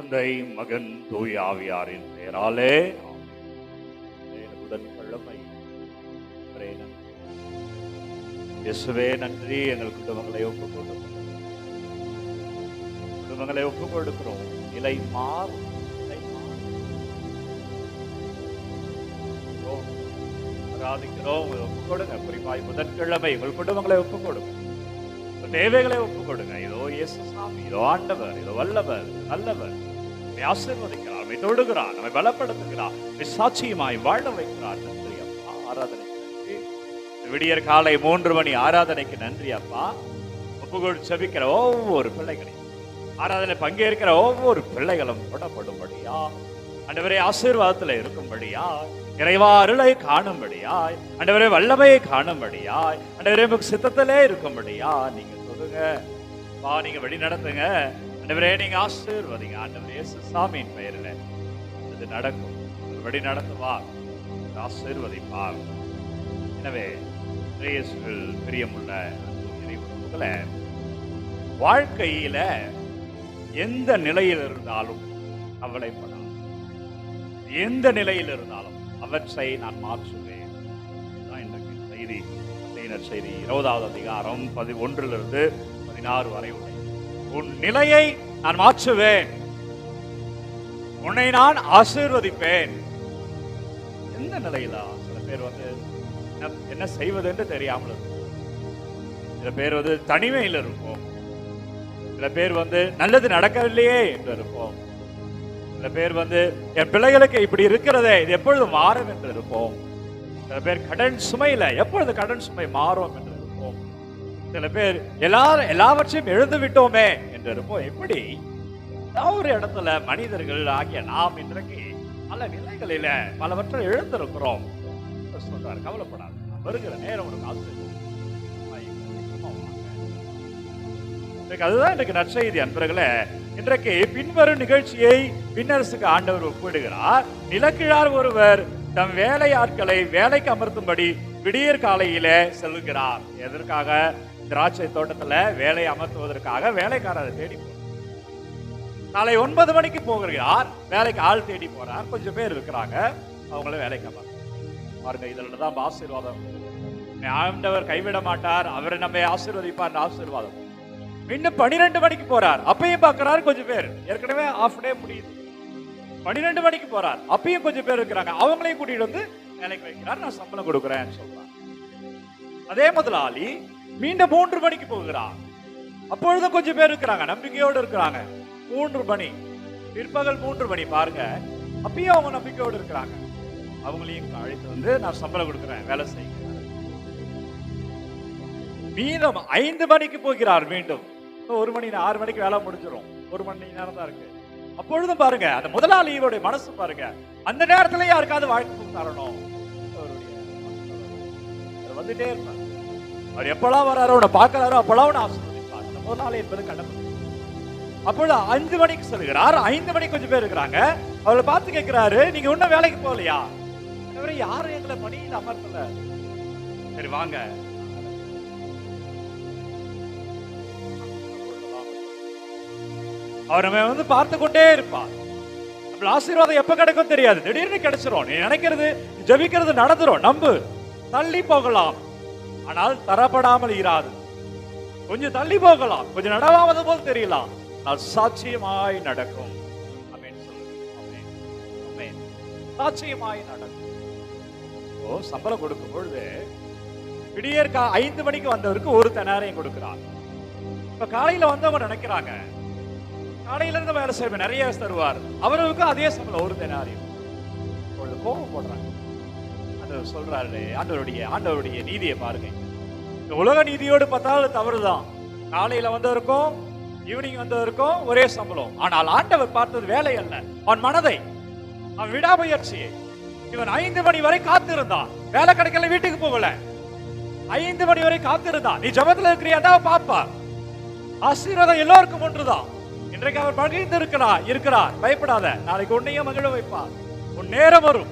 தந்தை மகன் தூய் ஆவியாரின் பெயராலே ஆமென். நன்றி. இயேசுவே நன்றி. எங்கள் குடும்பங்களை ஒப்புக் கொடுக்கிறோம் குடும்பங்களை ஒப்புக்கொடுக்கிறோம். நிலை மாறும். ஆராதிக்கிறோம். கொடுங்க குறிப்பாய் புதன்கிழமை உங்கள் குடும்பங்களை ஒப்புக் கொடுங்க தேவைகளை ஒப்புக் கொடுங்க இதோ இயேசு சாமி. இதோ ஆண்டவர். இதோ வல்லவர். நல்லவர். நம்மை ஆசீர்வதிக்கிறார் நம்மை தொடுகிறார் நம்மை பலப்படுத்துகிறார் நம்மை சாட்சியமாய் வாழ வைக்கிறார். நன்றி அப்பா ஆராதனைக்கு நன்றி. விடியற் காலை மூன்று மணி ஆராதனைக்கு நன்றி அப்பா. ஒப்புக்கொடு செபிக்கிற ஒவ்வொரு பிள்ளைகளையும் ஆராதனை பங்கேற்கிற ஒவ்வொரு பிள்ளைகளும் கொடப்படும்படியா அண்டவரே ஆசீர்வாதத்தில் இருக்கும்படியா இறைவா அருளை காணும்படியாய் அண்டவரே வல்லமையை காணும்படியாய் அண்டவரே சித்தத்திலே இருக்கும்படியா நீங்க சொல்லுங்க வா நீங்க வழி நடத்துங்க ஆண்டவரே நீங்க ஆசீர்வதிங்க. ஆண்டவரே இயேசு சாமியின் பெயரில் இது நடக்கும். வழி நடத்துவா ஆசீர்வதிப்பா எனவே இயேசுவில் பிரியமுள்ள அன்பு வாழ்க்கையில எந்த நிலையில் இருந்தாலும் கவலைப்படாது எந்த நிலையில் இருந்தாலும் அவற்றை நான் மாற்றுவேன். இன்றைக்கு செய்தி. செய்தி இருபதாவது அதிகாரம் பதினொன்றிலிருந்து பதினாறு வரை உள்ள உன் நிலையை நான் மாற்றுவேன். உன்னை நான் ஆசீர்வதிப்பேன். எந்த நிலையில? சில பேர் வந்து என்ன- செய்வதுன்னு செய்வது என்று தெரியாமல் இருக்கும். சில பேர் வந்து தனிமையில் இருப்போம். சில பேர் வந்து நல்லது நடக்கவில்லையே என்று இருப்போம். சில பேர் வந்து என் பிள்ளைகளுக்கு இப்படி இருக்கிறதே இது எப்பொழுது மாறும் என்று இருப்போம். சில பேர் கடன் சுமையில எப்பொழுது கடன் சுமை மாறும் என்று சில பேர் எல்லாரும் எல்லாவற்றையும் எழுந்து விட்டோமே என்று இருப்போம் எப்படி? ஒரு இடத்துல மனிதர்கள் ஆகிய நாம் இன்றைக்கு பல நிலைகளில பலவற்றை எழுந்திருக்கிறோம் சொல்றாரு. கவலைப்படாது. வருகிற நேரம் உனக்கு ஆசீர்வாதம். அதுதான் இன்றைக்கு நற்செய்தி அன்பர்களே. இன்றைக்கு பின்வரும் நிகழ்ச்சியை பின்னரசுக்கு ஆண்டவர் ஒப்பிடுகிறார். நிலக்கிழார் ஒருவர் தம் வேலையாட்களை வேலைக்கு அமர்த்தும்படி விடியற் காலையில செல்கிறார். எதற்காக? திராட்சை தோட்டத்துல வேலை அமர்த்துவதற்காக வேலைக்காரரை தேடி போறார். ஒன்பது மணிக்கு போகிறார். வேலைக்கு ஆள் தேடி போறார். கொஞ்சம் பேர் இருக்கிறாங்க. அவங்கள வேலைக்கு பாருங்க இதுல தான் ஆசீர்வாதம். ஆண்டவர் கைவிட மாட்டார். அவரை நம்மை ஆசீர்வதிப்பார் ஆசீர்வாதம். இன்னும் பன்னிரெண்டு மணிக்கு போறார். அப்பயும் பாக்குறாரு கொஞ்சம் பேர். ஏற்கனவே ஆஃப் டே முடியுது. பன்னிரெண்டு மணிக்கு போறார். அப்பயும் கொஞ்சம் பேர் இருக்கிறாங்க. அவங்களையும் கூட்டிட்டு வந்து வேலைக்கு வைக்கிறார். நான் சம்பளம் கொடுக்குறேன் சொல்றார். அதே முதலாளி மீண்டும் மூன்று மணிக்கு போகிறார். அப்பொழுதும் கொஞ்சம் பேர் இருக்கிறாங்க நம்பிக்கையோடு இருக்கிறாங்க. மூன்று மணி. பிற்பகல் மூன்று மணி பாருங்க. அப்பயும் அவங்க நம்பிக்கையோடு இருக்கிறாங்க. அவங்களையும் அழைத்து வந்து நான் சம்பளம் கொடுக்குறேன் வேலை செய்ய மீதம் ஐந்து மணிக்கு போகிறார் மீண்டும். ஒரு மணி ஆறு மணிக்கு வேலை முடிஞ்சிடும் ஒரு மணி நேரம் தான் இருக்கு. அப்பொழுதும் பாருங்க அந்த முதலாளியோடைய மனசு பாருங்க. அந்த நேரத்துல யாருக்காவது வாழ்க்கை தரணும். அவருடைய வந்துட்டே இருப்பாங்க அவர் எப்பெல்லாம் வராரோ உன்னை பார்க்கறாரோ அப்பெல்லாம் உன்னை ஆசீர்வதிப்பார் அந்த முதலாளி என்பது கடமை அப்பொழுது அஞ்சு மணிக்கு சொல்லுகிறார் ஐந்து மணிக்கு கொஞ்சம் பேர் இருக்கிறாங்க. அவளை பார்த்து கேட்கிறாரு நீங்க இன்னும் வேலைக்கு போகலையா? ஆண்டவரே, யாரும் எங்களை பணியில் அமர்த்தல. சரி வாங்க. அவர் நம்ம வந்து பார்த்து கொண்டே இருப்பார். நம்மள ஆசீர்வாதம் எப்ப கிடைக்கும் தெரியாது. திடீர்னு கிடைச்சிரும். நீ நினைக்கிறது ஜபிக்கிறது ஜெபிக்கிறது நடந்துரும். நம்பு. தள்ளி போகலாம். ஆனால் தரப்படாமல் இராது. கொஞ்சம் தள்ளி போகலாம். கொஞ்சம் நடவாவது போல் தெரியலாம். ஆனால் சாட்சியமாய் நடக்கும். சாட்சியமாய் நடக்கும். ஓ சம்பளம் கொடுக்கும் பொழுது விடியற்கா ஐந்து மணிக்கு வந்தவருக்கு ஒரு தெனாரையும் கொடுக்கிறார். இப்ப காலையில வந்தவங்க நினைக்கிறாங்க. காலையில இருந்து வேலை செய்வேன் நிறைய தருவார். அவருக்கு அதே சம்பளம் ஒரு தெனாரியம். கோபம் போடுறாங்க. ஆண்டவர் சொல்றாரு ஆண்டவருடைய ஆண்டவருடைய நீதியை பாருங்க இந்த உலக நீதியோடு பார்த்தாலும் தவறுதான். காலையில வந்தவருக்கும் ஈவினிங் வந்தவருக்கும் ஒரே சம்பளம். ஆனால் ஆண்டவர் பார்த்தது வேலை அல்ல. அவன் மனதை அவன் விடாமுயற்சியை. இவன் ஐந்து மணி வரை காத்திருந்தான். வேலை கிடைக்கல வீட்டுக்கு போகல. ஐந்து மணி வரை காத்திருந்தான். நீ ஜபத்துல இருக்கிறியா? பாப்பா. ஆசீர்வாதம் எல்லோருக்கும் ஒன்றுதான். இன்றைக்கு அவர் மகிழ்ந்து இருக்கிறார். இருக்கிறார் பயப்படாத. நாளைக்கு உன்னையும் மகிழ வைப்பார். உன் நேரம் வரும்.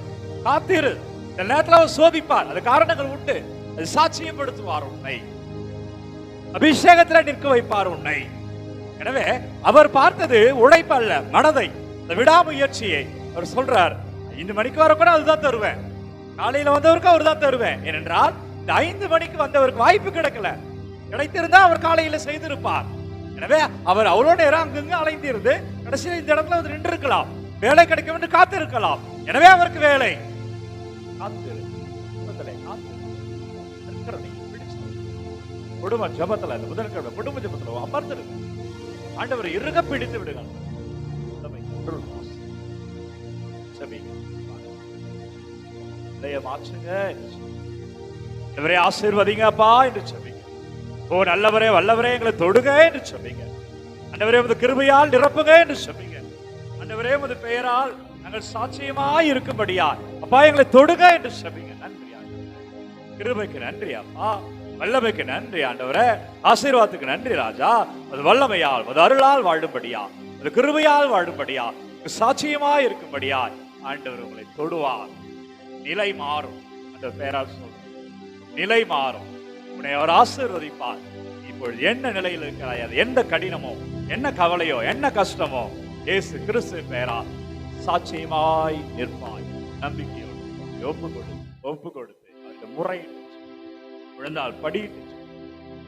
காத்திரு. இந்த நேரத்துல அவர் சோதிப்பார் அது காரணங்கள் உண்டு. அது சாட்சியப்படுத்துவார் உன்னை. அபிஷேகத்துல நிற்க வைப்பார் உன்னை. எனவே அவர் பார்த்தது உழைப்பல்ல மனதை இந்த விடாமுயற்சியை. அவர் சொல்றார் ஐந்து மணிக்கு வர கூட அதுதான் தருவேன். காலையில வந்தவருக்கு அவர் தான் தருவேன். ஏனென்றால் இந்த ஐந்து மணிக்கு வந்தவருக்கு வாய்ப்பு கிடைக்கல. கிடைத்திருந்தா அவர் காலையில செய்திருப்பார். எனவே அவர் அவ்வளோ நேரம் அங்கங்க அலைந்திருந்து கடைசியில் இந்த இடத்துல வந்து நின்று இருக்கலாம் வேலை கிடைக்கும் என்று காத்திருக்கலாம். எனவே அவருக்கு வேலை. குடும்பத்திலே காத்திரு. பிடிச்சு. குடும்ப ஜபத்துல இந்த புதன்கிழமை குடும்ப ஜபத்துல அமர்ந்திருங்க ஆண்டவர் இருக பிடித்து விடுங்க நம்மை ஒன்று மாற்றுங்க என்று சொல்லி. ஆசீர்வதிங்க அப்பா என்று சொல்லுங்க ஓ நல்லவரே வல்லவரே எங்களை தொடுங்க என்று சொல்லிங்க ஆண்டவரே உமது கிருபையால் நிரப்புங்க என்று சொல்லிங்க ஆண்டவரே உமது பெயரால் நாங்கள் சாட்சியமாய் இருக்கும்படியா அப்பா எங்களை தொடுங்க என்று சொல்லுங்க நன்றி கிருபைக்கு நன்றி அப்பா. வல்லமைக்கு நன்றி ஆண்டவரே. ஆசீர்வாதத்துக்கு நன்றி ராஜா. அது வல்லமையால் அது அருளால் வாழும்படியா அது கிருபையால் வாழும்படியா சாட்சியமாய் இருக்கும்படியா ஆண்டவர் உங்களை தொடுவார். நிலை மாறும் அந்த பேரால் சொல்றேன். நிலை மாறும். உன்னை அவர் ஆசீர்வதிப்பார். இப்பொழுது என்ன நிலையில் இருக்கிறாய்? அது எந்த கடினமோ என்ன கவலையோ என்ன கஷ்டமோ ஏசு கிறிஸ்து பேரா சாட்சியமாய் நிற்பாய். நம்பிக்கையோடு ஒப்பு கொடுத்து ஒப்பு கொடுத்து அந்த முறையிட்டு விழுந்தால் படியிட்டு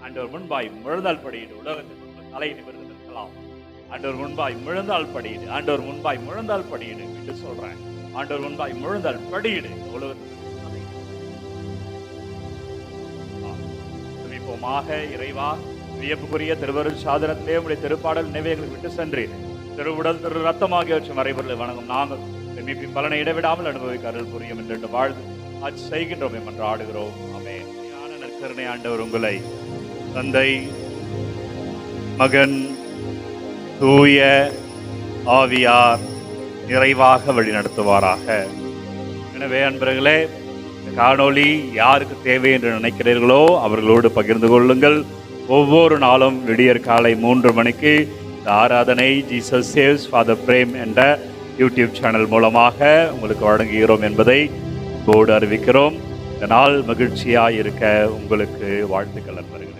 ஆண்டவர் முன்பாய் முழுந்தால் படியிடு உலகத்தில் தலை நிமிர்ந்து நிற்கலாம் ஆண்டவர் முன்பாய் முழுந்தால் படியிடு ஆண்டவர் முன்பாய் முழுந்தால் படியிடு என்று சொல்றேன். ஆண்டவர் முன்பாய் முழுந்தால் படியிடு இந்த உலகத்தில் இறைவா வியப்புக்குரிய திருவருள் சாதனத்திலே உடைய திருப்பாடல் நினைவைகளை விட்டு திரு உடல் திரு ரத்தம் ஆகியவற்றை மறைபொருளை வணங்கும் நாங்கள் மீட்பின் பலனை இடைவிடாமல் அனுபவிக்க அருள் புரியும் என்று வாழ்ந்து ஆட்சி செய்கின்றோம் என்று ஆடுகிறோம். அமே ஞான நற்கருணை ஆண்டவர் உங்களை தந்தை மகன் தூய ஆவியார் நிறைவாக வழிநடத்துவாராக. எனவே அன்பர்களே காணொளி யாருக்கு தேவை என்று நினைக்கிறீர்களோ அவர்களோடு பகிர்ந்து கொள்ளுங்கள். ஒவ்வொரு நாளும் விடியற் காலை மூன்று மணிக்கு இந்த ஆராதனை ஜீசஸ் சேவ்ஸ் ஃபாதர் பிரேம் என்ற யூடியூப் சேனல் மூலமாக உங்களுக்கு வழங்குகிறோம் என்பதை போர்டு அறிவிக்கிறோம். இந்த நாள் மகிழ்ச்சியாக இருக்க உங்களுக்கு வாழ்த்துக்கள் நண்பர்களே.